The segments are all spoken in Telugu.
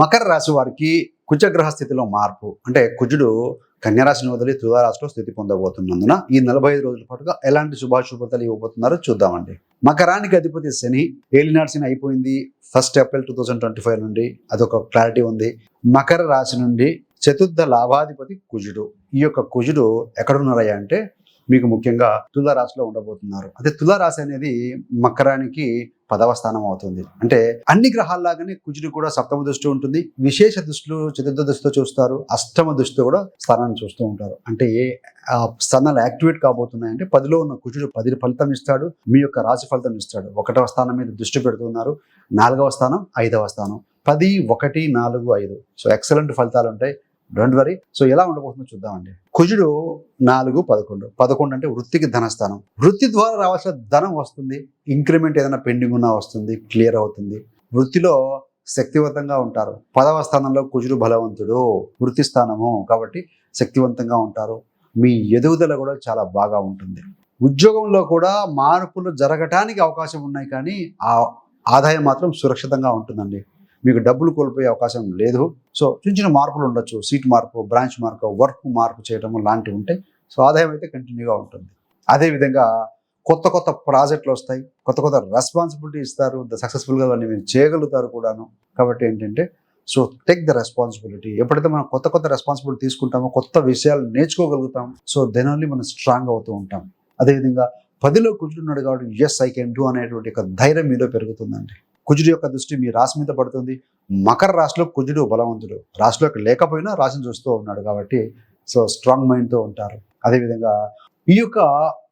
మకర రాశి వారికి కుజగ్రహ స్థితిలో మార్పు. అంటే కుజుడు కన్యారాశిని వదిలి తులారాశిలో స్థితి పొందబోతున్నందున ఈ నలభై ఐదు రోజుల పాటుగా ఎలాంటి శుభాశుభతలు ఇవ్వబోతున్నారో చూద్దామండి. మకరానికి అధిపతి శని ఏలినాడు శని అయిపోయింది. First April two thousand twenty five నుండి అదొక క్లారిటీ ఉంది. మకర రాశి నుండి చతుర్థ లాభాధిపతి కుజుడు. ఈ యొక్క కుజుడు ఎక్కడున్నారయ్యా అంటే మీకు ముఖ్యంగా తులారాశిలో ఉండబోతున్నారు. అదే తులారాశి అనేది మకరానికి పదవ స్థానం అవుతుంది. అంటే అన్ని గ్రహాల్లాగానే కుజుడు కూడా సప్తమ దృష్టి ఉంటుంది. విశేష దృష్టిలో చతుర్థ దృష్టితో చూస్తారు. అష్టమ దృష్టితో కూడా స్థానాన్ని చూస్తూ ఉంటారు. అంటే ఏ ఆ స్థానాలు యాక్టివేట్ కాబోతున్నాయంటే పదిలో ఉన్న కుజుడు పది ఫలితం ఇస్తాడు. మీ యొక్క రాశి ఫలితం ఇస్తాడు. ఒకటవ స్థానం మీద దృష్టి పెడుతున్నారు. నాలుగవ స్థానం ఐదవ స్థానం. పది ఒకటి నాలుగు ఐదు. సో ఎక్సలెంట్ ఫలితాలు ఉంటాయి. డోంట్ వరీ సో ఎలా ఉండబోతుందో చూద్దామండి. కుజుడు నాలుగు పదకొండు. పదకొండు అంటే వృత్తికి ధనస్థానం. వృత్తి ద్వారా రావాల్సిన ధనం వస్తుంది. ఇంక్రిమెంట్ ఏదైనా పెండింగ్ ఉన్నా వస్తుంది. క్లియర్ అవుతుంది. వృత్తిలో శక్తివంతంగా ఉంటారు. పదవ స్థానంలో కుజుడు బలవంతుడు. వృత్తి స్థానము కాబట్టి శక్తివంతంగా ఉంటారు. మీ ఎదుగుదల కూడా చాలా బాగా ఉంటుంది. ఉద్యోగంలో కూడా మార్పులు జరగటానికి అవకాశం ఉన్నాయి కానీ ఆ ఆదాయం మాత్రం సురక్షితంగా ఉంటుందండి. మీకు డబ్బులు కోల్పోయే అవకాశం లేదు. సో చిన్న చిన్న మార్పులు ఉండొచ్చు. సీట్ మార్పు బ్రాంచ్ మార్పు వర్క్ మార్పు చేయడం లాంటివి ఉంటాయి సో ఆదాయం అయితే కంటిన్యూగా ఉంటుంది. అదేవిధంగా కొత్త కొత్త ప్రాజెక్టులు వస్తాయి. కొత్త కొత్త రెస్పాన్సిబిలిటీ ఇస్తారు. సక్సెస్ఫుల్గా దాన్ని మీరు చేయగలుగుతారు కూడాను. కాబట్టి ఏంటంటే సో టేక్ ద రెస్పాన్సిబిలిటీ ఎప్పుడైతే మనం కొత్త కొత్త రెస్పాన్సిబిలిటీ తీసుకుంటామో కొత్త విషయాలు నేర్చుకోగలుగుతాం సో దెన్ ఓన్లీ మనం స్ట్రాంగ్ అవుతూ ఉంటాం. అదేవిధంగా పదిలో కూర్చున్నాడు కాబట్టి ఎస్ ఐ కెన్ డూ అనేటువంటి ఒక ధైర్యం మీలో పెరుగుతుందండి. కుజుడు యొక్క దృష్టి మీ రాశి మీద పడుతుంది. మకర రాశిలో కుజుడు బలవంతుడు. రాశిలోకి లేకపోయినా రాశిని చూస్తూ ఉన్నాడు కాబట్టి సో స్ట్రాంగ్ మైండ్తో ఉంటారు. అదేవిధంగా ఈ యొక్క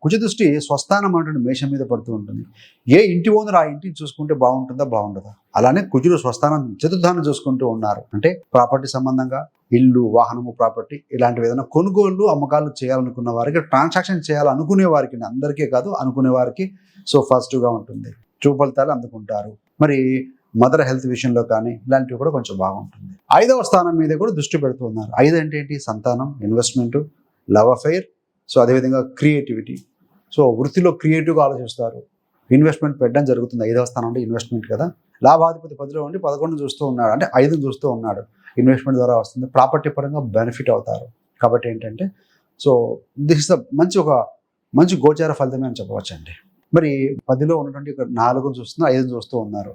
కుజ దృష్టి స్వస్థానం అంటే మేషం మీద పడుతూ ఉంటుంది. ఏ ఇంటి ఓనర్ ఆ ఇంటిని చూసుకుంటే బాగుంటుందా? బాగుంటుందా అలానే కుజుడు స్వస్థానం చతుర్థానం చూసుకుంటూ ఉన్నారు. అంటే ప్రాపర్టీ సంబంధంగా ఇల్లు వాహనము ప్రాపర్టీ ఇలాంటివి ఏదైనా కొనుగోళ్ళు అమ్మకాలు చేయాలనుకున్న వారికి ట్రాన్సాక్షన్ చేయాలనుకునే వారికి అందరికీ కాదు అనుకునే వారికి సో ఫాస్టివ్గా ఉంటుంది. చూపలితాలు అందుకుంటారు. మరి మదర్ హెల్త్ విషయంలో కానీ ఇలాంటివి కూడా కొంచెం బాగుంటుంది. ఐదవ స్థానం మీద కూడా దృష్టి పెడుతూ ఉన్నారు. ఐదు అంటే ఏంటి? సంతానం ఇన్వెస్ట్మెంట్ లవ్ అఫైర్ సో అదేవిధంగా క్రియేటివిటీ సో వృత్తిలో క్రియేటివ్గా ఆలోచిస్తారు. ఇన్వెస్ట్మెంట్ పెట్టడం జరుగుతుంది. ఐదవ స్థానం అంటే ఇన్వెస్ట్మెంట్ కదా. లాభాధిపతి పదిలో ఉండి పదకొండు చూస్తూ ఉన్నాడు. అంటే ఐదు చూస్తూ ఉన్నాడు. ఇన్వెస్ట్మెంట్ ద్వారా వస్తుంది. ప్రాపర్టీ పరంగా బెనిఫిట్ అవుతారు. కాబట్టి ఏంటంటే సో దిస్ ద మంచి ఒక మంచి గోచార ఫలితమే అని చెప్పవచ్చండి. మరి పదిలో ఉన్నటువంటి ఒక నాలుగు చూస్తున్నా ఐదు చూస్తూ ఉన్నారు.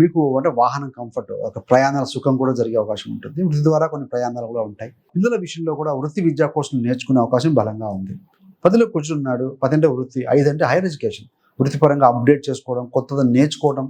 మీకు అంటే వాహనం కంఫర్ట్ ఒక ప్రయాణాల సుఖం కూడా జరిగే అవకాశం ఉంటుంది. వృత్తి ద్వారా కొన్ని ప్రయాణాలు కూడా ఉంటాయి. పిల్లల విషయంలో కూడా వృత్తి విద్యా కోర్సులు నేర్చుకునే అవకాశం బలంగా ఉంది. పదిలో కూర్చున్నాడు పది అంటే వృత్తి ఐదు అంటే హైయర్ ఎడ్యుకేషన్ వృత్తిపరంగా అప్డేట్ చేసుకోవడం కొత్తది నేర్చుకోవడం